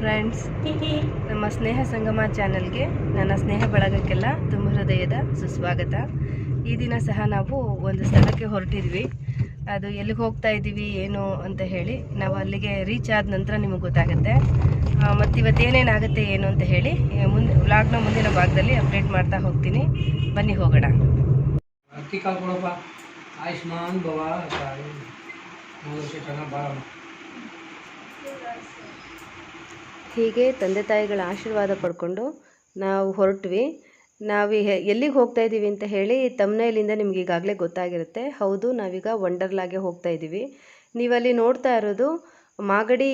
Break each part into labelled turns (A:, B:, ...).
A: Friends ನಮ್ಮ ಸ್ನೇಹ ಸಂಗಮ ಚಾನಲ್ಗೆ ನನ್ನ ಸ್ನೇಹ ಬಳಗಕ್ಕೆಲ್ಲ ತುಂಬ ಹೃದಯದ ಸುಸ್ವಾಗತ. ಈ ದಿನ ಸಹ ನಾವು ಒಂದು ಸ್ಥಳಕ್ಕೆ ಹೊರಟಿದ್ವಿ. ಅದು ಎಲ್ಲಿಗೆ ಹೋಗ್ತಾ ಇದ್ದೀವಿ, ಏನು ಅಂತ ಹೇಳಿ ನಾವು ಅಲ್ಲಿಗೆ ರೀಚ್ ಆದ ನಂತರ ನಿಮಗೆ ಗೊತ್ತಾಗುತ್ತೆ. ಮತ್ತು ಇವತ್ತು ಏನೇನಾಗುತ್ತೆ, ಏನು ಅಂತ ಹೇಳಿ ಮುಂದೆ ವ್ಲಾಗ್ನ ಮುಂದಿನ ಭಾಗದಲ್ಲಿ ಅಪ್ಡೇಟ್ ಮಾಡ್ತಾ ಹೋಗ್ತೀನಿ. ಬನ್ನಿ ಹೋಗೋಣ.
B: ಆಯುಷ್ಮಾನ್ ಭವ ತಾಯಿ ಮೂರು ವರ್ಷ ಚೆನ್ನಾಗಿ ಬಾಳ
A: ಹೀಗೆ ತಂದೆ ತಾಯಿಗಳ ಆಶೀರ್ವಾದ ಪಡ್ಕೊಂಡು ನಾವು ಹೊರಟ್ವಿ. ನಾವು ಎಲ್ಲಿಗೆ ಹೋಗ್ತಾ ಇದ್ದೀವಿ ಅಂತ ಹೇಳಿ ತಮ್ಮನೇಲಿಂದ ನಿಮ್ಗೆ ಈಗಾಗಲೇ ಗೊತ್ತಾಗಿರುತ್ತೆ. ಹೌದು, ನಾವೀಗ ವಂಡರ್ಲಾಗೆ ಹೋಗ್ತಾ ಇದ್ದೀವಿ ನೀವಲ್ಲಿ ನೋಡ್ತಾ ಇರೋದು ಮಾಗಡಿ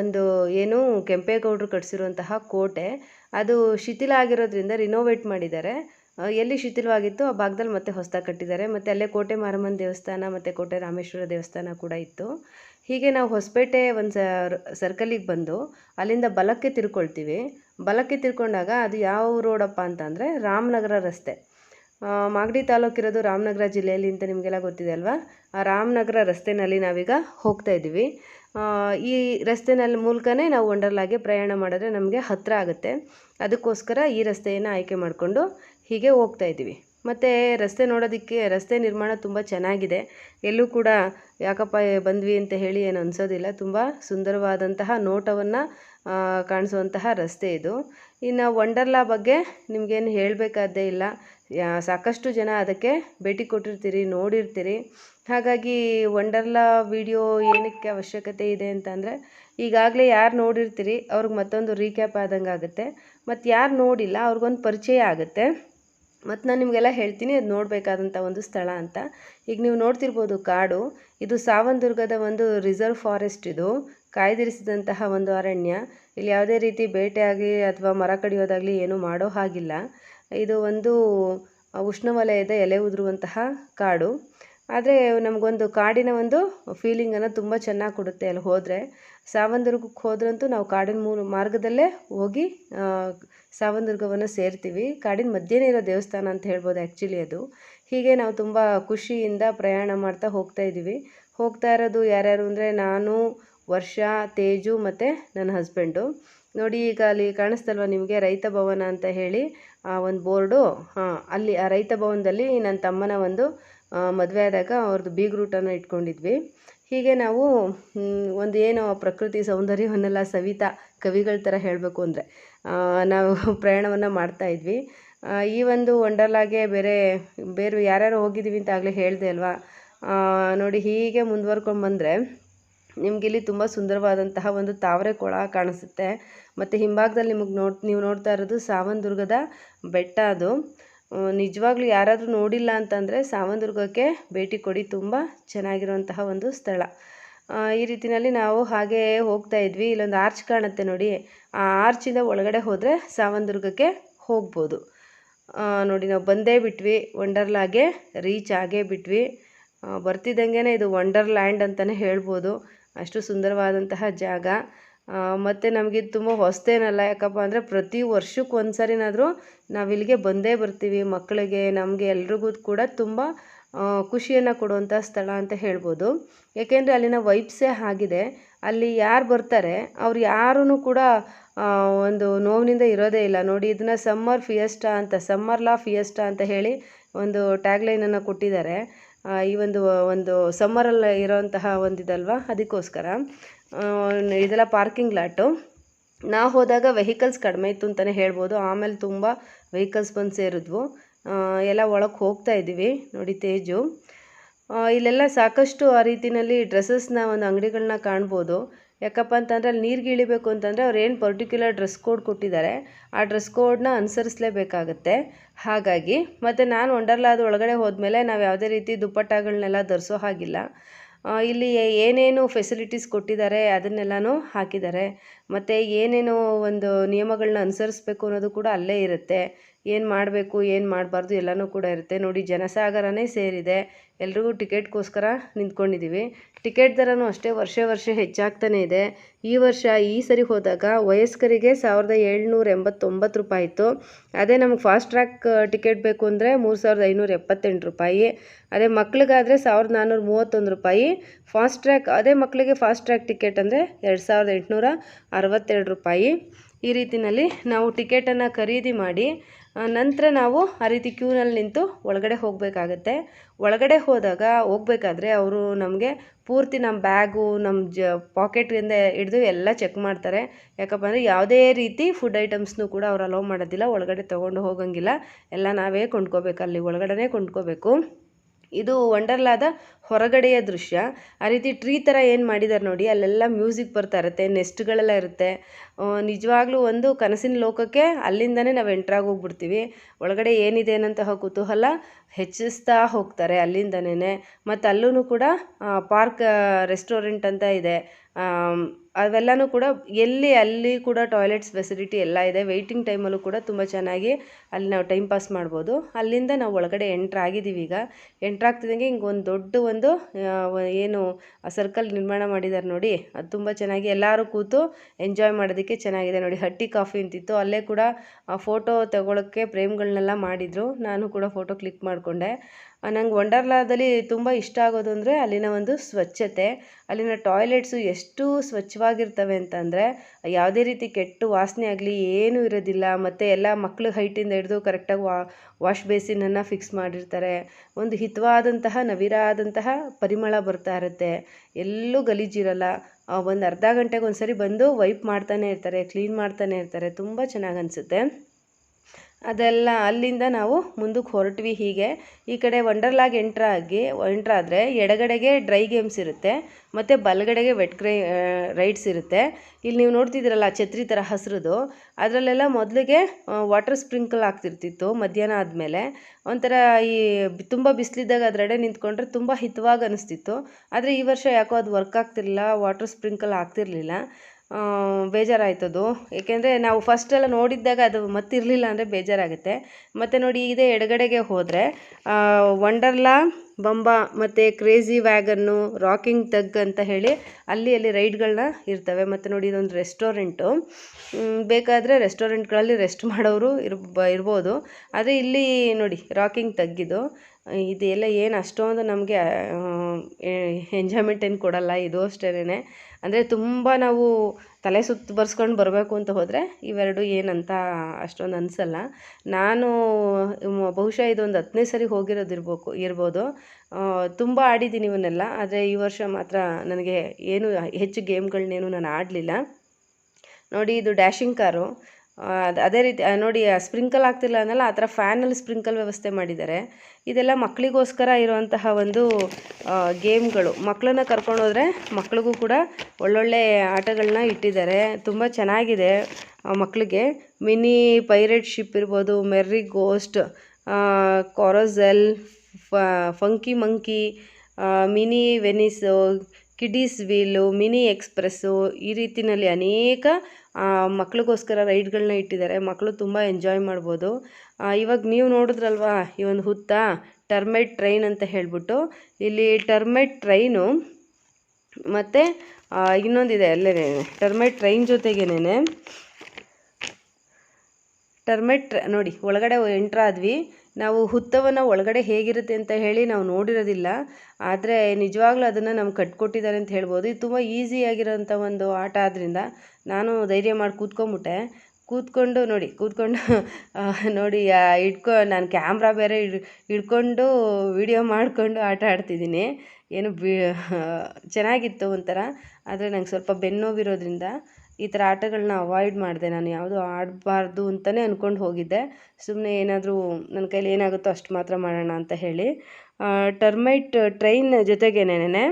A: ಒಂದು ಏನು ಕೆಂಪೇಗೌಡರು ಕಟ್ಸಿರುವಂತಹ ಕೋಟೆ. ಅದು ಶಿಥಿಲ ಆಗಿರೋದ್ರಿಂದ ರಿನೋವೇಟ್ ಮಾಡಿದ್ದಾರೆ. ಎಲ್ಲಿ ಶಿಥಿಲವಾಗಿತ್ತು ಆ ಭಾಗದಲ್ಲಿ ಮತ್ತೆ ಹೊಸದಾಗಿ ಕಟ್ಟಿದ್ದಾರೆ. ಮತ್ತು ಅಲ್ಲೇ ಕೋಟೆ ಮಾರಮ್ಮನ ದೇವಸ್ಥಾನ, ಮತ್ತು ಕೋಟೆ ರಾಮೇಶ್ವರ ದೇವಸ್ಥಾನ ಕೂಡ ಇತ್ತು. ಹೀಗೆ ನಾವು ಹೊಸಪೇಟೆ ಒಂದು ಸರ್ಕಲಿಗೆ ಬಂದು ಅಲ್ಲಿಂದ ಬಲಕ್ಕೆ ತಿರ್ಕೊಳ್ತೀವಿ. ಬಲಕ್ಕೆ ತಿರ್ಕೊಂಡಾಗ ಅದು ಯಾವ ರೋಡಪ್ಪ ಅಂತಂದರೆ ರಾಮನಗರ ರಸ್ತೆ. ಮಾಗಡಿ ತಾಲೂಕಿರೋದು ರಾಮನಗರ ಜಿಲ್ಲೆಯಲ್ಲಿ ಅಂತ ನಿಮಗೆಲ್ಲ ಗೊತ್ತಿದೆ ಅಲ್ವಾ? ಆ ರಾಮನಗರ ರಸ್ತೆನಲ್ಲಿ ನಾವೀಗ ಹೋಗ್ತಾ ಇದ್ದೀವಿ. ಈ ರಸ್ತೆನಲ್ಲಿ ಮೂಲಕನೇ ನಾವು ವಂಡರ್ಲಾಗೆ ಪ್ರಯಾಣ ಮಾಡಿದ್ರೆ ನಮಗೆ ಹತ್ತಿರ ಆಗುತ್ತೆ. ಅದಕ್ಕೋಸ್ಕರ ಈ ರಸ್ತೆಯನ್ನು ಆಯ್ಕೆ ಮಾಡಿಕೊಂಡು ಹೀಗೆ ಹೋಗ್ತಾ ಇದ್ದೀವಿ. ಮತ್ತು ರಸ್ತೆ ನೋಡೋದಕ್ಕೆ ರಸ್ತೆ ನಿರ್ಮಾಣ ತುಂಬ ಚೆನ್ನಾಗಿದೆ. ಎಲ್ಲೂ ಕೂಡ ಯಾಕಪ್ಪ ಬಂದ್ವಿ ಅಂತ ಹೇಳಿ ಏನು ಅನಿಸೋದಿಲ್ಲ. ತುಂಬ ಸುಂದರವಾದಂತಹ ನೋಟವನ್ನು ಕಾಣಿಸುವಂತಹ ರಸ್ತೆ ಇದು. ಇನ್ನು ವಂಡರ್ಲಾ ಬಗ್ಗೆ ನಿಮಗೇನು ಹೇಳಬೇಕಾದ್ದೇ ಇಲ್ಲ. ಸಾಕಷ್ಟು ಜನ ಅದಕ್ಕೆ ಭೇಟಿ ಕೊಟ್ಟಿರ್ತೀರಿ, ನೋಡಿರ್ತೀರಿ. ಹಾಗಾಗಿ ವಂಡರ್ಲಾ ವಿಡಿಯೋ ಏನಕ್ಕೆ ಅವಶ್ಯಕತೆ ಇದೆ ಅಂತಂದರೆ ಈಗಾಗಲೇ ಯಾರು ನೋಡಿರ್ತೀರಿ, ಅವ್ರಿಗೆ ಮತ್ತೊಂದು ರೀಕ್ಯಾಪ್ ಆದಂಗೆ ಆಗುತ್ತೆ ಮತ್ತು ಯಾರು ನೋಡಿಲ್ಲ, ಅವ್ರಿಗೊಂದು ಪರಿಚಯ ಆಗುತ್ತೆ. ಮತ್ತು ನಾನು ನಿಮಗೆಲ್ಲ ಹೇಳ್ತೀನಿ, ಅದು ನೋಡಬೇಕಾದಂಥ ಒಂದು ಸ್ಥಳ ಅಂತ. ಈಗ ನೀವು ನೋಡ್ತಿರ್ಬೋದು ಕಾಡು, ಇದು ಸಾವಂದುರ್ಗದ ಒಂದು ರಿಸರ್ವ್ ಫಾರೆಸ್ಟ್ ಇದು. ಕಾಯ್ದಿರಿಸಿದಂತಹ ಒಂದು ಅರಣ್ಯ. ಇಲ್ಲಿ ಯಾವುದೇ ರೀತಿ ಬೇಟೆ ಆಗಲಿ ಅಥವಾ ಮರ ಕಡಿಯೋದಾಗಲಿ ಏನೂ ಮಾಡೋ ಹಾಗಿಲ್ಲ. ಇದು ಒಂದು ಉಷ್ಣವಲಯದ ಎಲೆ ಉದುರುವಂತಹ ಕಾಡು. ಆದರೆ ನಮಗೊಂದು ಕಾಡಿನ ಒಂದು ಫೀಲಿಂಗನ್ನು ತುಂಬ ಚೆನ್ನಾಗಿ ಕೊಡುತ್ತೆ ಅಲ್ಲಿ ಹೋದರೆ. ಸಾವಂದುರ್ಗಕ್ಕೆ ಹೋದ್ರಂತೂ ನಾವು ಕಾಡಿನ ಮೂರು ಮಾರ್ಗದಲ್ಲೇ ಹೋಗಿ ಸಾವಂದುರ್ಗವನ್ನು ಸೇರ್ತೀವಿ. ಕಾಡಿನ ಮಧ್ಯೆನೇ ಇರೋ ದೇವಸ್ಥಾನ ಅಂತ ಹೇಳ್ಬೋದು ಆ್ಯಕ್ಚುಲಿ ಅದು. ಹೀಗೆ ನಾವು ತುಂಬ ಖುಷಿಯಿಂದ ಪ್ರಯಾಣ ಮಾಡ್ತಾ ಹೋಗ್ತಾ ಇದ್ದೀವಿ ಹೋಗ್ತಾ ಇರೋದು ಯಾರ್ಯಾರು ಅಂದರೆ ನಾನು, ವರ್ಷ, ತೇಜು ಮತ್ತು ನನ್ನ ಹಸ್ಬೆಂಡು ನೋಡಿ ಈಗ ಅಲ್ಲಿ ಕಾಣಿಸ್ತಲ್ವ ನಿಮಗೆ ರೈತ ಭವನ ಅಂತ ಹೇಳಿ, ಆ, ಒಂದು ಬೋರ್ಡು. ಹಾಂ, ಅಲ್ಲಿ ಆ ರೈತ ಭವನದಲ್ಲಿ ನನ್ನ ತಮ್ಮನ ಒಂದು ಮದುವೆ ಆದಾಗ ಅವ್ರದ್ದು ಬೀಗ್ ರೂಟನ್ನು ಇಟ್ಕೊಂಡಿದ್ವಿ. ಹೀಗೆ ನಾವು ಒಂದು ಏನು ಪ್ರಕೃತಿ ಸೌಂದರ್ಯವನ್ನೆಲ್ಲ ಸವಿತಾ ಕವಿಗಳ ಥರ ಹೇಳಬೇಕು ಅಂದರೆ ನಾವು ಪ್ರಯಾಣವನ್ನು ಮಾಡ್ತಾ ಇದ್ವಿ. ಈ ಒಂದು ವಂಡರ್ಲಾಗೆ ಬೇರೆ ಬೇರೆ ಯಾರ್ಯಾರು ಹೋಗಿದ್ದೀವಿ ಅಂತ ಆಗಲೇ ಹೇಳಿದೆ ಅಲ್ವಾ? ನೋಡಿ ಹೀಗೆ ಮುಂದುವರ್ಕೊಂಡು ಬಂದರೆ ನಿಮ್ಗೆ ಇಲ್ಲಿ ತುಂಬ ಸುಂದರವಾದಂತಹ ಒಂದು ತಾವರೆ ಕೊಳ ಕಾಣಿಸುತ್ತೆ. ಮತ್ತು ಹಿಂಭಾಗದಲ್ಲಿ ನಿಮಗೆ ನೋಡ್, ನೀವು ನೋಡ್ತಾ ಇರೋದು ಸಾವನ್ ದುರ್ಗದ ಬೆಟ್ಟ ಅದು. ನಿಜವಾಗ್ಲೂ ಯಾರಾದರೂ ನೋಡಿಲ್ಲ ಅಂತಂದರೆ ಸಾವನದುರ್ಗಕ್ಕೆ ಭೇಟಿ ಕೊಡಿ. ತುಂಬ ಚೆನ್ನಾಗಿರುವಂತಹ ಒಂದು ಸ್ಥಳ. ಈ ರೀತಿಯಲ್ಲಿ ನಾವು ಹಾಗೆ ಹೋಗ್ತಾ ಇದ್ವಿ. ಇಲ್ಲೊಂದು ಆರ್ಚ್ ಕಾಣುತ್ತೆ ನೋಡಿ. ಆ ಆರ್ಚಿಂದ ಒಳಗಡೆ ಹೋದರೆ ಸಾವನದುರ್ಗಕ್ಕೆ ಹೋಗ್ಬೋದು. ನೋಡಿ, ನಾವು ಬಂದೇ ಬಿಟ್ವಿ. ವಂಡರ್ಲಾಗೆ ರೀಚ್ ಆಗೇ ಬಿಟ್ವಿ. ಬರ್ತಿದ್ದಂಗೆ ಇದು ವಂಡರ್ಲ್ಯಾಂಡ್ ಅಂತಲೇ ಹೇಳ್ಬೋದು. ಅಷ್ಟು ಸುಂದರವಾದಂತಹ ಜಾಗ. ಮತ್ತು ನಮಗೆ ತುಂಬ ಹೊಸದೇನಲ್ಲ ಯಾಕಪ್ಪ ಅಂದರೆ ಪ್ರತಿ ವರ್ಷಕ್ಕೆ ಒಂದು ಸರಿನಾದರೂ ನಾವು ಇಲ್ಲಿಗೆ ಬಂದೇ ಬರ್ತೀವಿ. ಮಕ್ಕಳಿಗೆ, ನಮಗೆ ಎಲ್ರಿಗೂ ಕೂಡ ತುಂಬ ಖುಷಿಯನ್ನು ಕೊಡುವಂಥ ಸ್ಥಳ ಅಂತ ಹೇಳ್ಬೋದು. ಏಕೆಂದರೆ ಅಲ್ಲಿನ ವೈಬ್ಸೇ ಆಗಿದೆ. ಅಲ್ಲಿ ಯಾರು ಬರ್ತಾರೆ, ಅವ್ರು ಯಾರೂ ಕೂಡ ಒಂದು ನೋವಿನಿಂದ ಇರೋದೇ ಇಲ್ಲ. ನೋಡಿ, ಇದನ್ನ ಸಮ್ಮರ್ ಫಿಯೆಸ್ಟಾ ಅಂತ, ಸಮ್ಮರ್ ಲಾ ಫಿಯೆಸ್ಟಾ ಅಂತ ಹೇಳಿ ಒಂದು ಟ್ಯಾಗ್ಲೈನನ್ನು ಕೊಟ್ಟಿದ್ದಾರೆ. ಈ ಒಂದು ಒಂದು ಸಮ್ಮರಲ್ಲಿ ಇರೋಂತಹ ಒಂದಿದಲ್ವಾ ಅದಕ್ಕೋಸ್ಕರ. ಇದೆಲ್ಲ ಪಾರ್ಕಿಂಗ್ ಲಾಟು ನಾವು ಹೋದಾಗ ವೆಹಿಕಲ್ಸ್ ಕಡಿಮೆ ಇತ್ತು ಅಂತಲೇ ಹೇಳ್ಬೋದು. ಆಮೇಲೆ ತುಂಬ ವೆಹಿಕಲ್ಸ್ ಬಂದು ಸೇರಿದ್ವು. ಎಲ್ಲ ಒಳಗೆ ಹೋಗ್ತಾ ಇದ್ದೀವಿ ನೋಡಿ ತೇಜು. ಇಲ್ಲೆಲ್ಲ ಸಾಕಷ್ಟು ಆ ರೀತಿಯಲ್ಲಿ ಡ್ರೆಸ್ಸಸ್ನ ಒಂದು ಅಂಗಡಿಗಳನ್ನ ಕಾಣ್ಬೋದು. ಯಾಕಪ್ಪ ಅಂತಂದರೆ ಅಲ್ಲಿ ನೀರಿಗೆ ಇಳಿಬೇಕು ಅಂತಂದರೆ ಅವ್ರು ಏನು ಪರ್ಟಿಕ್ಯುಲರ್ ಡ್ರೆಸ್ ಕೋಡ್ ಕೊಟ್ಟಿದ್ದಾರೆ, ಆ ಡ್ರೆಸ್ ಕೋಡ್ನ ಅನುಸರಿಸಲೇಬೇಕಾಗತ್ತೆ. ಹಾಗಾಗಿ ಮತ್ತು ನಾನು ವಂಡರ್ಲಾದ ಒಳಗಡೆ ಹೋದ್ಮೇಲೆ ನಾವು ಯಾವುದೇ ರೀತಿ ದುಪ್ಪಟ್ಟಗಳನ್ನೆಲ್ಲ ಧರಿಸೋ ಹಾಗಿಲ್ಲ. ಇಲ್ಲಿ ಏನೇನು ಫೆಸಿಲಿಟೀಸ್ ಕೊಟ್ಟಿದ್ದಾರೆ ಅದನ್ನೆಲ್ಲನೂ ಹಾಕಿದ್ದಾರೆ. ಮತ್ತು ಏನೇನು ಒಂದು ನಿಯಮಗಳನ್ನ ಅನುಸರಿಸ್ಬೇಕು ಅನ್ನೋದು ಕೂಡ ಅಲ್ಲೇ ಇರುತ್ತೆ. ಏನು ಮಾಡಬೇಕು, ಏನು ಮಾಡಬಾರ್ದು ಎಲ್ಲನೂ ಕೂಡ ಇರುತ್ತೆ. ನೋಡಿ, ಜನಸಾಗರನೇ ಸೇರಿದೆ. ಎಲ್ರಿಗೂ ಟಿಕೆಟ್ಗೋಸ್ಕರ ನಿಂತ್ಕೊಂಡಿದ್ದೀವಿ ಟಿಕೆಟ್ ದರನೂ ಅಷ್ಟೇ ವರ್ಷ ವರ್ಷ ಹೆಚ್ಚಾಗ್ತಾನೇ ಇದೆ. ಈ ವರ್ಷ ಈ ಸರಿ ಹೋದಾಗ ವಯಸ್ಕರಿಗೆ ಸಾವಿರದ ಏಳ್ನೂರ ಎಂಬತ್ತೊಂಬತ್ತು ರೂಪಾಯಿ ಇತ್ತು. ಅದೇ ನಮಗೆ ಫಾಸ್ಟ್ ಟ್ರ್ಯಾಕ್ ಟಿಕೆಟ್ ಬೇಕು ಅಂದರೆ ಮೂರು ಸಾವಿರದ ಐನೂರ ಎಪ್ಪತ್ತೆಂಟು ರೂಪಾಯಿ. ಅದೇ ಮಕ್ಳಿಗಾದರೆ ಸಾವಿರದ ನಾನ್ನೂರ ಮೂವತ್ತೊಂದು ರೂಪಾಯಿ. ಫಾಸ್ಟ್ ಟ್ರ್ಯಾಕ್ ಅದೇ ಮಕ್ಕಳಿಗೆ ಫಾಸ್ಟ್ ಟ್ರ್ಯಾಕ್ ಟಿಕೆಟ್ ಅಂದರೆ ಎರಡು ಸಾವಿರದ ಎಂಟುನೂರ ಅರವತ್ತೆರಡು ರೂಪಾಯಿ. ಈ ರೀತಿಯಲ್ಲಿ ನಾವು ಟಿಕೆಟನ್ನು ಖರೀದಿ ಮಾಡಿ ನಂತರ ನಾವು ಆ ರೀತಿ ಕ್ಯೂನಲ್ಲಿ ನಿಂತು ಒಳಗಡೆ ಹೋಗಬೇಕಾಗತ್ತೆ. ಒಳಗಡೆ ಹೋದಾಗ ಹೋಗಬೇಕಾದ್ರೆ ಅವರು ನಮಗೆ ಪೂರ್ತಿ ನಮ್ಮ ಬ್ಯಾಗು, ನಮ್ಮ ಜ ಪಾಕೆಟಿಂದ ಹಿಡಿದು ಎಲ್ಲ ಚೆಕ್ ಮಾಡ್ತಾರೆ. ಯಾಕಪ್ಪ ಅಂದರೆ ಯಾವುದೇ ರೀತಿ ಫುಡ್ ಐಟಮ್ಸ್ನೂ ಕೂಡ ಅವ್ರು ಅಲೋ ಮಾಡೋದಿಲ್ಲ, ಒಳಗಡೆ ತೊಗೊಂಡು ಹೋಗಂಗಿಲ್ಲ. ಎಲ್ಲ ನಾವೇ ಕೊಂಡ್ಕೋಬೇಕು, ಅಲ್ಲಿ ಒಳಗಡೆನೇ ಕೊಂಡ್ಕೋಬೇಕು. ಇದು ವಂಡರ್ಲಾದ ಹೊರಗಡೆಯ ದೃಶ್ಯ. ಆ ರೀತಿ ಟ್ರೀ ಥರ ಏನು ಮಾಡಿದ್ದಾರೆ ನೋಡಿ, ಅಲ್ಲೆಲ್ಲ ಮ್ಯೂಸಿಕ್ ಬರ್ತಾ ಇರುತ್ತೆ ನೆಸ್ಟ್ಗಳೆಲ್ಲ ಇರುತ್ತೆ. ನಿಜವಾಗ್ಲೂ ಒಂದು ಕನಸಿನ ಲೋಕಕ್ಕೆ ಅಲ್ಲಿಂದನೇ ನಾವು ಎಂಟ್ರಾಗಿ ಹೋಗ್ಬಿಡ್ತೀವಿ ಒಳಗಡೆ ಏನಿದೆ ಅನ್ನಂತಹ ಕುತೂಹಲ ಹೆಚ್ಚಿಸ್ತಾ ಹೋಗ್ತಾರೆ ಅಲ್ಲಿಂದನೇ ಮತ್ತು ಅಲ್ಲೂ ಕೂಡ ಪಾರ್ಕ್ ರೆಸ್ಟೋರೆಂಟ್ ಅಂತ ಇದೆ. ಆಮ್, ಅವೆಲ್ಲನೂ ಕೂಡ ಎಲ್ಲಿ ಅಲ್ಲಿ ಕೂಡ ಟಾಯ್ಲೆಟ್ಸ್ ಫೆಸಿಲಿಟಿ ಎಲ್ಲ ಇದೆ. ವೆಯ್ಟಿಂಗ್ ಟೈಮಲ್ಲೂ ಕೂಡ ತುಂಬ ಚೆನ್ನಾಗಿ ಅಲ್ಲಿ ನಾವು ಟೈಮ್ ಪಾಸ್ ಮಾಡ್ಬೋದು. ಅಲ್ಲಿಂದ ನಾವು ಒಳಗಡೆ ಎಂಟ್ರ್ ಆಗಿದ್ದೀವಿ ಈಗ. ಎಂಟ್ರ್ ಆಗ್ತಿದ್ದಂಗೆ ಹಿಂಗೆ ಒಂದು ದೊಡ್ಡ ಒಂದು ಏನು ಸರ್ಕಲ್ ನಿರ್ಮಾಣ ಮಾಡಿದ್ದಾರೆ ನೋಡಿ. ಅದು ತುಂಬ ಚೆನ್ನಾಗಿ ಎಲ್ಲರೂ ಕೂತು ಎಂಜಾಯ್ ಮಾಡೋದಕ್ಕೆ ಚೆನ್ನಾಗಿದೆ ನೋಡಿ. ಹಟ್ಟಿ ಕಾಫಿ ಅಂತಿತ್ತು. ಅಲ್ಲೇ ಕೂಡ ಫೋಟೋ ತಗೊಳ್ಳೋಕ್ಕೆ ಫ್ರೇಮ್ಗಳನ್ನೆಲ್ಲ ಮಾಡಿದರು. ನಾನು ಕೂಡ ಫೋಟೋ ಕ್ಲಿಕ್ ಮಾಡಿಕೊಂಡೆ. ನಂಗೆ ವಂಡರ್ಲಾದಲ್ಲಿ ತುಂಬ ಇಷ್ಟ ಆಗೋದು ಅಂದರೆ ಅಲ್ಲಿನ ಒಂದು ಸ್ವಚ್ಛತೆ, ಅಲ್ಲಿನ ಟಾಯ್ಲೆಟ್ಸು ಎಷ್ಟು ಸ್ವಚ್ಛವಾಗಿರ್ತವೆ ಅಂತಂದರೆ ಯಾವುದೇ ರೀತಿ ಕೆಟ್ಟು ವಾಸನೆ ಆಗಲಿ ಏನೂ ಇರೋದಿಲ್ಲ. ಮತ್ತು ಎಲ್ಲ ಮಕ್ಳು ಹೈಟಿಂದ ಹಿಡಿದು ಕರೆಕ್ಟಾಗಿ ವಾ ವಾಶ್ ಬೇಸಿನನ್ನು ಫಿಕ್ಸ್ ಮಾಡಿರ್ತಾರೆ. ಒಂದು ಹಿತವಾದಂತಹ, ನವಿರಾದಂತಹ ಪರಿಮಳ ಬರ್ತಾ ಇರುತ್ತೆ. ಎಲ್ಲೂ ಗಲೀಜಿರಲ್ಲ ಒಂದು ಅರ್ಧ ಗಂಟೆಗೆ ಒಂದು ಸರಿ ಬಂದು ವೈಪ್ ಮಾಡ್ತಾನೆ ಇರ್ತಾರೆ ಕ್ಲೀನ್ ಮಾಡ್ತಾನೆ ಇರ್ತಾರೆ. ತುಂಬ ಚೆನ್ನಾಗಿ ಅನಿಸುತ್ತೆ. ಅದೆಲ್ಲ ಅಲ್ಲಿಂದ ನಾವು ಮುಂದಕ್ಕೆ ಹೊರಟ್ವಿ ಹೀಗೆ. ಈ ಕಡೆ ವಂಡರ್ಲಾಗೆ ಎಂಟ್ರಾಗಿ ಆಗಿ ಎಂಟ್ರ್ ಆದರೆ ಎಡಗಡೆಗೆ ಡ್ರೈ ಗೇಮ್ಸ್ ಇರುತ್ತೆ, ಮತ್ತು ಬಲಗಡೆಗೆ ವೆಟ್ ಕ್ರೈ ರೈಡ್ಸ್ ಇರುತ್ತೆ. ಇಲ್ಲಿ ನೀವು ನೋಡ್ತಿದ್ದೀರಲ್ಲ ಛತ್ರಿ ಥರ ಹಸಿರುದು. ಅದರಲ್ಲೆಲ್ಲ ಮೊದಲಿಗೆ ವಾಟರ್ ಸ್ಪ್ರಿಂಕಲ್ ಆಗ್ತಿರ್ತಿತ್ತು ಮಧ್ಯಾಹ್ನ ಆದಮೇಲೆ. ಒಂಥರ ಈ ತುಂಬ ಬಿಸಿಲಿದ್ದಾಗ ಅದರಡೆ ನಿಂತ್ಕೊಂಡ್ರೆ ತುಂಬ ಹಿತವಾಗಿ ಅನಿಸ್ತಿತ್ತು. ಆದರೆ ಈ ವರ್ಷ ಯಾಕೋ ಅದು ವರ್ಕ್ ಆಗ್ತಿರಲಿಲ್ಲ ವಾಟರ್ ಸ್ಪ್ರಿಂಕಲ್ ಆಗ್ತಿರಲಿಲ್ಲ. ಬೇಜಾರಾಯ್ತದು. ಏಕೆಂದರೆ ನಾವು ಫಸ್ಟೆಲ್ಲ ನೋಡಿದ್ದಾಗ ಅದು ಮತ್ತಿರಲಿಲ್ಲ ಅಂದರೆ ಬೇಜಾರಾಗುತ್ತೆ. ಮತ್ತು ನೋಡಿ ಇದೇ ಎಡಗಡೆಗೆ ಹೋದರೆ ವಂಡರ್ಲಾ ಬಂಬಾ ಮತ್ತು ಕ್ರೇಜಿ ವ್ಯಾಗನ್ನು ರಾಕಿಂಗ್ ತಗ್ ಅಂತ ಹೇಳಿ ಅಲ್ಲಿ ಅಲ್ಲಿ ರೈಡ್ಗಳನ್ನ ಇರ್ತವೆ. ಮತ್ತು ನೋಡಿ ಇದೊಂದು ರೆಸ್ಟೋರೆಂಟು ಬೇಕಾದರೆ ರೆಸ್ಟೋರೆಂಟ್ಗಳಲ್ಲಿ ರೆಸ್ಟ್ ಮಾಡೋರು ಇರ್ಬ ಇರ್ಬೋದು. ಆದರೆ ಇಲ್ಲಿ ನೋಡಿ ರಾಕಿಂಗ್ ತಗ್ಗಿದು ಇದೆಲ್ಲ ಏನು ಅಷ್ಟೊಂದು ನಮಗೆ ಎಂಜಾಯ್ಮೆಂಟ್ ಏನು ಕೊಡಲ್ಲ. ಇದು ಅಷ್ಟೇನೆ ಅಂದರೆ ತುಂಬ ನಾವು ತಲೆ ಸುತ್ತು ಬರ್ಸ್ಕೊಂಡು ಬರಬೇಕು ಅಂತ ಹೋದರೆ ಇವೆರಡು ಏನಂತ ಅಷ್ಟೊಂದು ಅನಿಸಲ್ಲ. ನಾನು ಬಹುಶಃ ಇದೊಂದು ಹತ್ತನೇ ಸರಿ ಹೋಗಿರೋದಿರ್ಬೇಕು, ಇರ್ಬೋದು. ತುಂಬ ಆಡಿದ್ದೀನಿ ಇವನ್ನೆಲ್ಲ, ಆದರೆ ಈ ವರ್ಷ ಮಾತ್ರ ನನಗೆ ಏನು ಹೆಚ್ಚು ಗೇಮ್ಗಳನ್ನೇನು ನಾನು ಆಡಲಿಲ್ಲ. ನೋಡಿ ಇದು ಡ್ಯಾಶಿಂಗ್ ಕಾರು. ಅದು ರೀತಿ ನೋಡಿ ಸ್ಪ್ರಿಂಕಲ್ ಆಗ್ತಿಲ್ಲ ಅನ್ನಲ್ಲ ಆ ಥರ ಫ್ಯಾನಲ್ಲಿ ಸ್ಪ್ರಿಂಕಲ್ ವ್ಯವಸ್ಥೆ ಮಾಡಿದ್ದಾರೆ. ಇದೆಲ್ಲ ಮಕ್ಕಳಿಗೋಸ್ಕರ ಇರುವಂತಹ ಒಂದು ಗೇಮ್ಗಳು. ಮಕ್ಕಳನ್ನ ಕರ್ಕೊಂಡೋದ್ರೆ ಮಕ್ಕಳಿಗೂ ಕೂಡ ಒಳ್ಳೊಳ್ಳೆ ಆಟಗಳನ್ನ ಇಟ್ಟಿದ್ದಾರೆ. ತುಂಬ ಚೆನ್ನಾಗಿದೆ ಮಕ್ಕಳಿಗೆ. ಮಿನಿ ಪೈರೇಟ್ ಶಿಪ್ ಇರ್ಬೋದು, merry ghost carousel funky monkey mini Venice, kiddies wheel, mini express, ಈ ರೀತಿಯಲ್ಲಿ ಅನೇಕ ಮಕ್ಳಿಗೋಸ್ಕರ ರೈಡ್ಗಳನ್ನ ಇಟ್ಟಿದ್ದಾರೆ. ಮಕ್ಕಳು ತುಂಬ ಎಂಜಾಯ್ ಮಾಡ್ಬೋದು. ಇವಾಗ ನೀವು ನೋಡಿದ್ರಲ್ವಾ ಈ ಒಂದು ಹುತ್ತ? ಟರ್ಮೈಟ್ ಟ್ರೈನ್ ಅಂತ ಹೇಳ್ಬಿಟ್ಟು. ಇಲ್ಲಿ ಟರ್ಮೈಟ್ ಟ್ರೈನು ಮತ್ತು ಇನ್ನೊಂದಿದೆ ಅಲ್ಲೇ ಟರ್ಮೈಟ್ ಟ್ರೈನ್ ಜೊತೆಗೇನೆ ಟರ್ಮೆಟ್ ನೋಡಿ, ಒಳಗಡೆ ಎಂಟ್ರ್ ಆದ್ವಿ. ನಾವು ಹುತ್ತವನ್ನು ಒಳಗಡೆ ಹೇಗಿರುತ್ತೆ ಅಂತ ಹೇಳಿ ನಾವು ನೋಡಿರೋದಿಲ್ಲ. ಆದರೆ ನಿಜವಾಗ್ಲೂ ಅದನ್ನು ನಮ್ಗೆ ಕಟ್ಕೊಟ್ಟಿದ್ದಾರೆ ಅಂತ ಹೇಳ್ಬೋದು. ಇದು ತುಂಬ ಈಸಿಯಾಗಿರೋಂಥ ಒಂದು ಆಟ ಆದ್ದರಿಂದ ನಾನು ಧೈರ್ಯ ಮಾಡಿ ಕೂತ್ಕೊಂಬಿಟ್ಟೆ. ಕೂತ್ಕೊಂಡು ನೋಡಿ ಕೂತ್ಕೊಂಡು ನೋಡಿ ಇಟ್ಕೊ, ನಾನು ಕ್ಯಾಮ್ರಾ ಬೇರೆ ಹಿಡ್ ಹಿಡ್ಕೊಂಡು ವಿಡಿಯೋ ಮಾಡಿಕೊಂಡು ಆಟ ಆಡ್ತಿದ್ದೀನಿ. ಏನು ಬಿ ಚೆನ್ನಾಗಿತ್ತು ಒಂಥರ. ಆದರೆ ನಂಗೆ ಸ್ವಲ್ಪ ಬೆನ್ನೋವಿರೋದ್ರಿಂದ ಈ ಥರ ಆಟಗಳನ್ನ ಅವಾಯ್ಡ್ ಮಾಡಿದೆ ನಾನು. ಯಾವುದು ಆಡಬಾರ್ದು ಅಂತಲೇ ಅಂದ್ಕೊಂಡು ಹೋಗಿದ್ದೆ. ಸುಮ್ಮನೆ ಏನಾದರೂ ನನ್ನ ಕೈಲಿ ಏನಾಗುತ್ತೋ ಅಷ್ಟು ಮಾತ್ರ ಮಾಡೋಣ ಅಂತ ಹೇಳಿ. ಟರ್ಮೈಟ್ ಟ್ರೈನ್ ಜೊತೆಗೇನೆ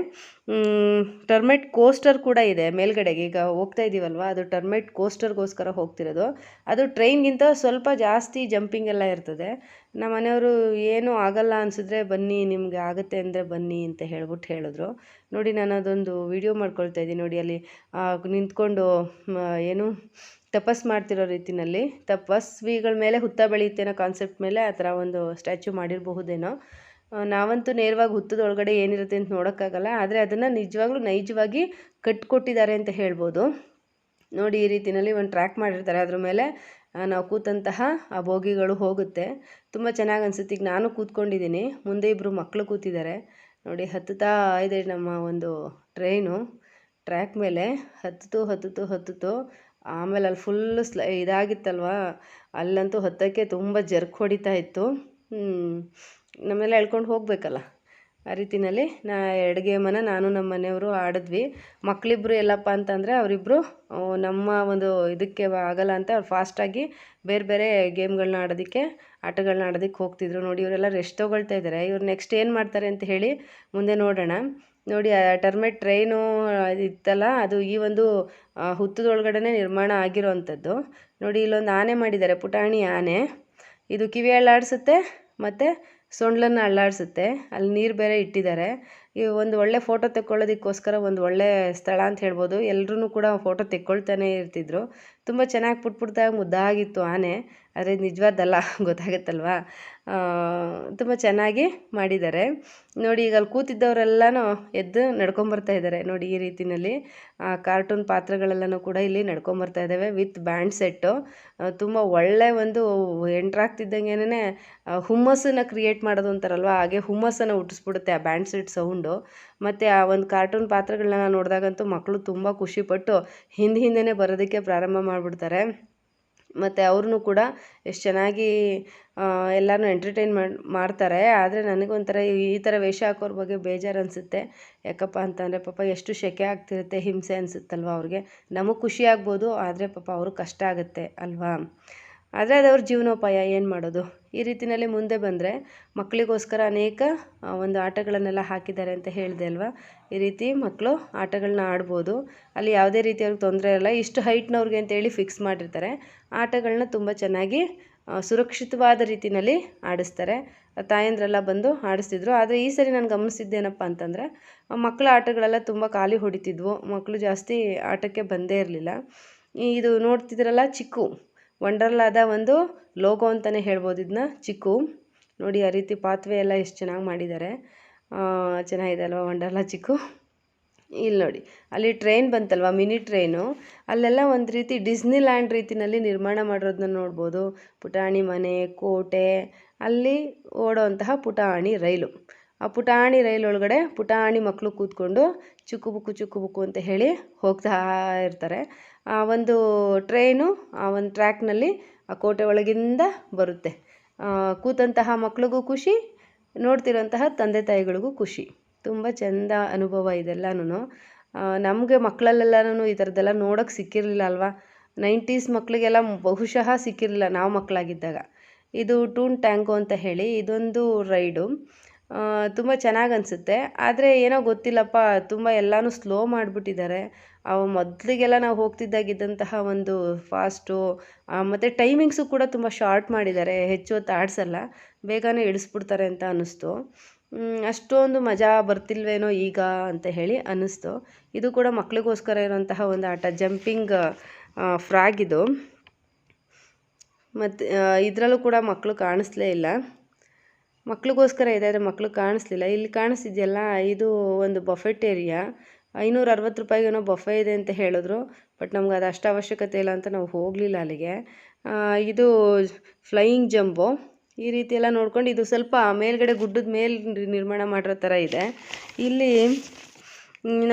A: ಟರ್ಮೈಟ್ ಕೋಸ್ಟರ್ ಕೂಡ ಇದೆ ಮೇಲ್ಗಡೆಗೆ. ಈಗ ಹೋಗ್ತಾ ಇದ್ದೀವಲ್ವ ಅದು ಟರ್ಮೈಟ್ ಕೋಸ್ಟರ್ಗೋಸ್ಕರ ಹೋಗ್ತಿರೋದು. ಅದು ಟ್ರೈನ್ಗಿಂತ ಸ್ವಲ್ಪ ಜಾಸ್ತಿ ಜಂಪಿಂಗ್ ಎಲ್ಲ ಇರ್ತದೆ. ನಮ್ಮ ಮನೆಯವರು ಏನೂ ಆಗಲ್ಲ ಅನಿಸಿದ್ರೆ ಬನ್ನಿ, ನಿಮಗೆ ಆಗುತ್ತೆ ಅಂದರೆ ಬನ್ನಿ ಅಂತ ಹೇಳ್ಬಿಟ್ಟು ಹೇಳಿದ್ರು. ನೋಡಿ, ನಾನು ಅದೊಂದು ವಿಡಿಯೋ ಮಾಡ್ಕೊಳ್ತಾ ಇದ್ದೀನಿ. ನೋಡಿ, ಅಲ್ಲಿ ನಿಂತ್ಕೊಂಡು ಏನು, ತಪಸ್ ಮಾಡ್ತಿರೋ ರೀತಿನಲ್ಲಿ, ತಪಸ್ವಿಗಳ ಮೇಲೆ ಹುತ್ತ ಬೆಳೆಯುತ್ತೆ ಅನ್ನೋ ಕಾನ್ಸೆಪ್ಟ್ ಮೇಲೆ ಆ ಥರ ಒಂದು ಸ್ಟ್ಯಾಚ್ಯೂ ಮಾಡಿರಬಹುದೇನೋ. ನಾವಂತೂ ನೇರವಾಗಿ ಹುತ್ತದ ಒಳಗಡೆ ಏನಿರುತ್ತೆ ಅಂತ ನೋಡೋಕ್ಕಾಗಲ್ಲ, ಆದರೆ ಅದನ್ನು ನಿಜವಾಗ್ಲೂ ನೈಜವಾಗಿ ಕಟ್ಕೊಟ್ಟಿದ್ದಾರೆ ಅಂತ ಹೇಳ್ಬೋದು. ನೋಡಿ, ಈ ರೀತಿಯಲ್ಲಿ ಒಂದು ಟ್ರ್ಯಾಕ್ ಮಾಡಿರ್ತಾರೆ. ಅದ್ರ ಮೇಲೆ ನಾವು ಕೂತಂತಹ ಆ ಬೋಗಿಗಳು ಹೋಗುತ್ತೆ. ತುಂಬ ಚೆನ್ನಾಗಿ ಅನಿಸುತ್ತೆ. ಈಗ ನಾನು ಕೂತ್ಕೊಂಡಿದ್ದೀನಿ. ಮುಂದೆ ಇಬ್ಬರು ಮಕ್ಕಳು ಕೂತಿದ್ದಾರೆ. ನೋಡಿ, ಹತ್ತುತ್ತಾ ಇದೆ ನಮ್ಮ ಒಂದು ಟ್ರೈನು ಟ್ರ್ಯಾಕ್ ಮೇಲೆ ಹತ್ತಿತು ಹತ್ತಿತು ಹತ್ತಿತು ಆಮೇಲೆ ಅಲ್ಲಿ ಫುಲ್ಲು ಸ್ಲ, ಇದಾಗಿತ್ತಲ್ವ? ಅಲ್ಲಂತೂ ಹತ್ತಕ್ಕೆ ತುಂಬ ಜರ್ಕ್ ಹೊಡಿತಾ ಇತ್ತು. ನಮ್ಮೆಲ್ಲ ಎಳ್ಕೊಂಡು ಹೋಗಬೇಕಲ್ಲ. ಆ ರೀತಿನಲ್ಲಿ ನಾ ಎರಡು ಗೇಮನ್ನು ನಾನು ನಮ್ಮ ಮನೆಯವರು ಆಡಿದ್ವಿ. ಮಕ್ಕಳಿಬ್ರು ಎಲ್ಲಪ್ಪ ಅಂತಂದರೆ ಅವರಿಬ್ಬರು ನಮ್ಮ ಒಂದು ಇದಕ್ಕೆ ಆಗಲ್ಲ ಅಂತ ಅವ್ರು ಫಾಸ್ಟಾಗಿ ಬೇರೆ ಬೇರೆ ಗೇಮ್ಗಳನ್ನ ಆಡೋದಕ್ಕೆ ಆಟಗಳನ್ನ ಆಡೋದಕ್ಕೆ ಹೋಗ್ತಿದ್ರು. ನೋಡಿ, ಇವರೆಲ್ಲ ರೆಸ್ಟ್ ತೊಗೊಳ್ತಾ ಇದ್ದಾರೆ. ಇವ್ರು ನೆಕ್ಸ್ಟ್ ಏನು ಮಾಡ್ತಾರೆ ಅಂತ ಹೇಳಿ ಮುಂದೆ ನೋಡೋಣ. ನೋಡಿ, ಆ ಟರ್ಮೆಟ್ ಟ್ರೈನು ಇತ್ತಲ್ಲ, ಅದು ಈ ಒಂದು ಹುತ್ತದೊಳಗಡೆ ನಿರ್ಮಾಣ ಆಗಿರೋ ಅಂಥದ್ದು ನೋಡಿ, ಇಲ್ಲೊಂದು ಆನೆ ಮಾಡಿದ್ದಾರೆ, ಪುಟಾಣಿ ಆನೆ. ಇದು ಕಿವಿ ಆಡಿಸುತ್ತೆ, ಮತ್ತು ಸೊಂಡ್ಲನ್ನು ಅಲ್ಲಾಡಿಸುತ್ತೆ ಅಲ್ಲಿ ನೀರು ಬೇರೆ ಇಟ್ಟಿದ್ದಾರೆ. ಈ ಒಂದು ಒಳ್ಳೆ ಫೋಟೋ ತೆಕ್ಕೊಳ್ಳೋದಕ್ಕೋಸ್ಕರ ಒಂದು ಒಳ್ಳೆ ಸ್ಥಳ ಅಂತ ಹೇಳ್ಬೋದು. ಎಲ್ಲರೂ ಕೂಡ ಫೋಟೋ ತೆಕ್ಕೊಳ್ತಾನೆ ಇರ್ತಿದ್ರು. ತುಂಬ ಚೆನ್ನಾಗಿ ಪುಟ್ ಪುಟ್ದಾಗಿ ಮುದ್ದಾಗಿತ್ತು ಆನೆ, ಆದರೆ ನಿಜವಾದಲ್ಲ ಗೊತ್ತಾಗುತ್ತಲ್ವಾ? ತುಂಬ ಚೆನ್ನಾಗಿ ಮಾಡಿದ್ದಾರೆ. ನೋಡಿ, ಈಗ ಅಲ್ಲಿ ಕೂತಿದ್ದವರೆಲ್ಲನೂ ಎದ್ದು ನಡ್ಕೊಂಬರ್ತಾ ಇದ್ದಾರೆ. ನೋಡಿ, ಈ ರೀತಿಯಲ್ಲಿ ಕಾರ್ಟೂನ್ ಪಾತ್ರಗಳೆಲ್ಲನೂ ಕೂಡ ಇಲ್ಲಿ ನಡ್ಕೊಂಬರ್ತಾ ಇದ್ದಾವೆ ವಿತ್ ಬ್ಯಾಂಡ್ ಸೆಟ್ಟು. ತುಂಬ ಒಳ್ಳೆ ಒಂದು ಎಂಟ್ರಾಗ್ತಿದ್ದಂಗೆನೇ ಹುಮ್ಮಸ್ಸನ್ನು ಕ್ರಿಯೇಟ್ ಮಾಡೋದು ಅಂತಾರಲ್ವ? ಹಾಗೆ ಹುಮ್ಮಸ್ಸನ್ನು ಹುಟ್ಟಿಸ್ಬಿಡುತ್ತೆ ಆ ಬ್ಯಾಂಡ್ ಸೆಟ್ ಸೌಂಡು. ಮತ್ತು ಆ ಒಂದು ಕಾರ್ಟೂನ್ ಪಾತ್ರಗಳನ್ನ ನೋಡಿದಾಗಂತೂ ಮಕ್ಕಳು ತುಂಬ ಖುಷಿಪಟ್ಟು ಹಿಂದೆ ಹಿಂದೇನೆ ಬರೋದಕ್ಕೆ ಪ್ರಾರಂಭ ಮಾಡಿಬಿಡ್ತಾರೆ. ಮತ್ತು ಅವ್ರೂ ಕೂಡ ಎಷ್ಟು ಚೆನ್ನಾಗಿ ಎಲ್ಲನೂ ಎಂಟರ್ಟೈನ್ ಮಾಡಿ, ಮಾಡ್ತಾರೆ. ಆದರೆ ನನಗೊಂಥರ ಈ ಥರ ವೇಷ ಹಾಕೋರ ಬಗ್ಗೆ ಬೇಜಾರು ಅನಿಸುತ್ತೆ ಯಾಕಪ್ಪ ಅಂತಂದರೆ ಪಾಪ ಎಷ್ಟು ಸೆಕೆ ಆಗ್ತಿರುತ್ತೆ, ಹಿಂಸೆ ಅನಿಸುತ್ತಲ್ವ ಅವ್ರಿಗೆ. ನಮಗೆ ಖುಷಿ ಆಗ್ಬೋದು, ಆದರೆ ಪಾಪ ಅವ್ರಿಗೆ ಕಷ್ಟ ಆಗುತ್ತೆ, ಅಲ್ವಾ? ಆದರೆ ಅದು ಅವ್ರ ಜೀವನೋಪಾಯ, ಏನು ಮಾಡೋದು? ಈ ರೀತಿಯಲ್ಲಿ ಮುಂದೆ ಬಂದರೆ ಮಕ್ಕಳಿಗೋಸ್ಕರ ಅನೇಕ ಒಂದು ಆಟಗಳನ್ನೆಲ್ಲ ಹಾಕಿದ್ದಾರೆ ಅಂತ ಹೇಳಿದೆ ಅಲ್ವಾ? ಈ ರೀತಿ ಮಕ್ಕಳು ಆಟಗಳನ್ನ ಆಡ್ಬೋದು. ಅಲ್ಲಿ ಯಾವುದೇ ರೀತಿ ಅವ್ರಿಗೆ ತೊಂದರೆ ಇರಲ್ಲ. ಇಷ್ಟು ಹೈಟ್ನವ್ರಿಗೆ ಅಂತೇಳಿ ಫಿಕ್ಸ್ ಮಾಡಿರ್ತಾರೆ. ಆಟಗಳನ್ನ ತುಂಬ ಚೆನ್ನಾಗಿ ಸುರಕ್ಷಿತವಾದ ರೀತಿಯಲ್ಲಿ ಆಡಿಸ್ತಾರೆ. ತಾಯಂದ್ರೆಲ್ಲ ಬಂದು ಆಡಿಸ್ತಿದ್ರು. ಆದರೆ ಈ ಸರಿ ನಾನು ಗಮನಿಸಿದ್ದೇನಪ್ಪ ಅಂತಂದರೆ ಮಕ್ಕಳ ಆಟಗಳೆಲ್ಲ ತುಂಬ ಖಾಲಿ ಹೊಡಿತಿದ್ವು. ಮಕ್ಕಳು ಜಾಸ್ತಿ ಆಟಕ್ಕೆ ಬಂದೇ ಇರಲಿಲ್ಲ. ಇದು ನೋಡ್ತಿದ್ರಲ್ಲ ಚಿಕ್ಕು. ವಂಡರ್ಲಾದ ಒಂದು ಲೋಗೋ ಅಂತಲೇ ಹೇಳ್ಬೋದು ಇದನ್ನ ಚಿಕ್ಕು. ನೋಡಿ, ಆ ರೀತಿ ಪಾತ್ವೆ ಎಲ್ಲ ಎಷ್ಟು ಚೆನ್ನಾಗಿ ಮಾಡಿದ್ದಾರೆ ಚೆನ್ನಾಗಿದೆ ಅಲ್ವಾ ವಂಡರ್ಲಾ ಚಿಕ್ಕು? ಇಲ್ಲಿ ನೋಡಿ, ಅಲ್ಲಿ ಟ್ರೈನ್ ಬಂತಲ್ವ, ಮಿನಿ ಟ್ರೈನು. ಅಲ್ಲೆಲ್ಲ ಒಂದು ರೀತಿ ಡಿಸ್ನಿಲ್ಯಾಂಡ್ ರೀತಿನಲ್ಲಿ ನಿರ್ಮಾಣ ಮಾಡಿರೋದನ್ನ ನೋಡ್ಬೋದು. ಪುಟಾಣಿ ಮನೆ, ಕೋಟೆ, ಅಲ್ಲಿ ಓಡೋವಂತಹ ಪುಟಾಣಿ ರೈಲು. ಆ ಪುಟಾಣಿ ಒಳಗಡೆ ಪುಟಾಣಿ ಮಕ್ಕಳು ಕೂತ್ಕೊಂಡು ಚುಕ್ಕು ಬುಕ್ಕು, ಚುಕ್ಕು ಅಂತ ಹೇಳಿ ಹೋಗ್ತಾ ಇರ್ತಾರೆ. ಆ ಒಂದು ಟ್ರೈನು ಆ ಒಂದು ಟ್ರ್ಯಾಕ್ನಲ್ಲಿ ಆ ಕೋಟೆ ಒಳಗಿಂದ ಬರುತ್ತೆ. ಕೂತಂತಹ ಮಕ್ಳಿಗೂ ಖುಷಿ, ನೋಡ್ತಿರೋಂತಹ ತಂದೆ ತಾಯಿಗಳಿಗೂ ಖುಷಿ. ತುಂಬ ಚೆಂದ ಅನುಭವ ಇದೆಲ್ಲನೂ ನಮಗೆ ಮಕ್ಕಳಲ್ಲೆಲ್ಲನೂ ಈ ಥರದ್ದೆಲ್ಲ ನೋಡೋಕ್ಕೆ ಸಿಕ್ಕಿರಲಿಲ್ಲ ಅಲ್ವಾ? ನೈಂಟೀಸ್ ಮಕ್ಕಳಿಗೆಲ್ಲ ಬಹುಶಃ ಸಿಕ್ಕಿರಲಿಲ್ಲ ನಾವು ಮಕ್ಕಳಾಗಿದ್ದಾಗ ಇದು ಟೂನ್ ಟ್ಯಾಂಗೋ ಅಂತ ಹೇಳಿ ಇದೊಂದು ರೈಡು. ತುಂಬ ಚೆನ್ನಾಗಿ ಅನಿಸುತ್ತೆ. ಆದರೆ ಏನೋ ಗೊತ್ತಿಲ್ಲಪ್ಪ, ತುಂಬ ಎಲ್ಲನೂ ಸ್ಲೋ ಮಾಡಿಬಿಟ್ಟಿದ್ದಾರೆ. ಅವು ಮೊದಲಿಗೆಲ್ಲ ನಾವು ಹೋಗ್ತಿದ್ದಾಗಿದ್ದಂತಹ ಒಂದು ಫಾಸ್ಟು ಮತ್ತು ಟೈಮಿಂಗ್ಸು ಕೂಡ ತುಂಬ ಶಾರ್ಟ್ ಮಾಡಿದ್ದಾರೆ. ಹೆಚ್ಚು ಹೊತ್ತು ಆಡಿಸಲ್ಲ. ಬೇಗನೆ ಇಳಿಸ್ಬಿಡ್ತಾರೆ ಅಂತ ಅನ್ನಿಸ್ತು. ಅಷ್ಟೊಂದು ಮಜಾ ಬರ್ತಿಲ್ವೇನೋ ಈಗ ಅಂತ ಹೇಳಿ ಅನ್ನಿಸ್ತು. ಇದು ಕೂಡ ಮಕ್ಕಳಿಗೋಸ್ಕರ ಇರುವಂತಹ ಒಂದು ಆಟ ಜಂಪಿಂಗ್ ಫ್ರಾಗ್ ಇದು. ಮತ್ತು ಇದರಲ್ಲೂ ಕೂಡ ಮಕ್ಕಳು ಕಾಣಿಸ್ಲೇ ಇಲ್ಲ. ಮಕ್ಳಿಗೋಸ್ಕರ ಇದೆ, ಆದರೆ ಮಕ್ಕಳು ಕಾಣಿಸ್ಲಿಲ್ಲ. ಇಲ್ಲಿ ಕಾಣಿಸ್ತಿದೆಯಲ್ಲ, ಇದು ಒಂದು ಬಫೆಟ್ ಏರಿಯಾ ಐನೂರ ಅರವತ್ತು ರೂಪಾಯಿಗೇನೋ ಬಫೆ ಇದೆ ಅಂತ ಹೇಳಿದ್ರು ಬಟ್ ನಮ್ಗೆ ಅದು ಅಷ್ಟು ಅವಶ್ಯಕತೆ ಇಲ್ಲ ಅಂತ ನಾವು ಹೋಗಲಿಲ್ಲ ಅಲ್ಲಿಗೆ. ಇದು ಫ್ಲೈಯಿಂಗ್ ಜಂಬೋ ಈ ರೀತಿ ಎಲ್ಲ ನೋಡ್ಕೊಂಡು ಇದು ಸ್ವಲ್ಪ ಮೇಲ್ಗಡೆ ಗುಡ್ಡದ ಮೇಲೆ ನಿರ್ಮಾಣ ಮಾಡಿರೋ ಥರ ಇದೆ. ಇಲ್ಲಿ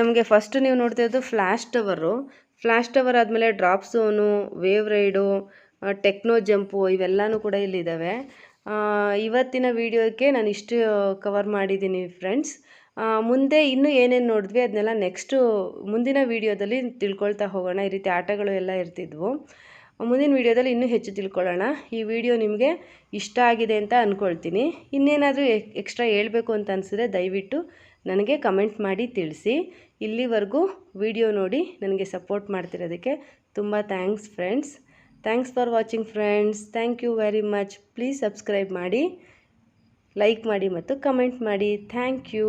A: ನಮಗೆ ಫಸ್ಟ್ ನೀವು ನೋಡ್ತಿರೋದು ಫ್ಲ್ಯಾಶ್ ಟವರು ಫ್ಲ್ಯಾಶ್ ಟವರ್ ಆದಮೇಲೆ drop zone wave ride techno jump ಇವೆಲ್ಲನೂ ಕೂಡ ಇಲ್ಲಿದ್ದಾವೆ ಇವತ್ತಿನ ವೀಡಿಯೋಕ್ಕೆ ನಾನು ಇಷ್ಟು ಕವರ್ ಮಾಡಿದ್ದೀನಿ ಫ್ರೆಂಡ್ಸ್ ಮುಂದೆ ಇನ್ನೂ ಏನೇನು ನೋಡಿದ್ವಿ ಅದನ್ನೆಲ್ಲ ನೆಕ್ಸ್ಟು ಮುಂದಿನ ವೀಡಿಯೋದಲ್ಲಿ ತಿಳ್ಕೊಳ್ತಾ ಹೋಗೋಣ. ಈ ರೀತಿ ಆಟಗಳು ಎಲ್ಲ ಇರ್ತಿದ್ವು. ಮುಂದಿನ ವೀಡಿಯೋದಲ್ಲಿ ಇನ್ನೂ ಹೆಚ್ಚು ತಿಳ್ಕೊಳ್ಳೋಣ. ಈ ವಿಡಿಯೋ ನಿಮಗೆ ಇಷ್ಟ ಆಗಿದೆ ಅಂತ ಅಂದ್ಕೊಳ್ತೀನಿ ಇನ್ನೇನಾದರೂ ಎಕ್ಸ್ಟ್ರಾ ಹೇಳಬೇಕು ಅಂತ ಅನಿಸಿದ್ರೆ ದಯವಿಟ್ಟು ನನಗೆ ಕಮೆಂಟ್ ಮಾಡಿ ತಿಳಿಸಿ. ಇಲ್ಲಿವರೆಗೂ ವಿಡಿಯೋ ನೋಡಿ ನನಗೆ ಸಪೋರ್ಟ್ ಮಾಡ್ತಿರೋದಕ್ಕೆ ತುಂಬ thanks friends thanks for watching friends thank you very much please subscribe ಮಾಡಿ ಲೈಕ್ ಮಾಡಿ ಮತ್ತು ಕಮೆಂಟ್ ಮಾಡಿ. Thank you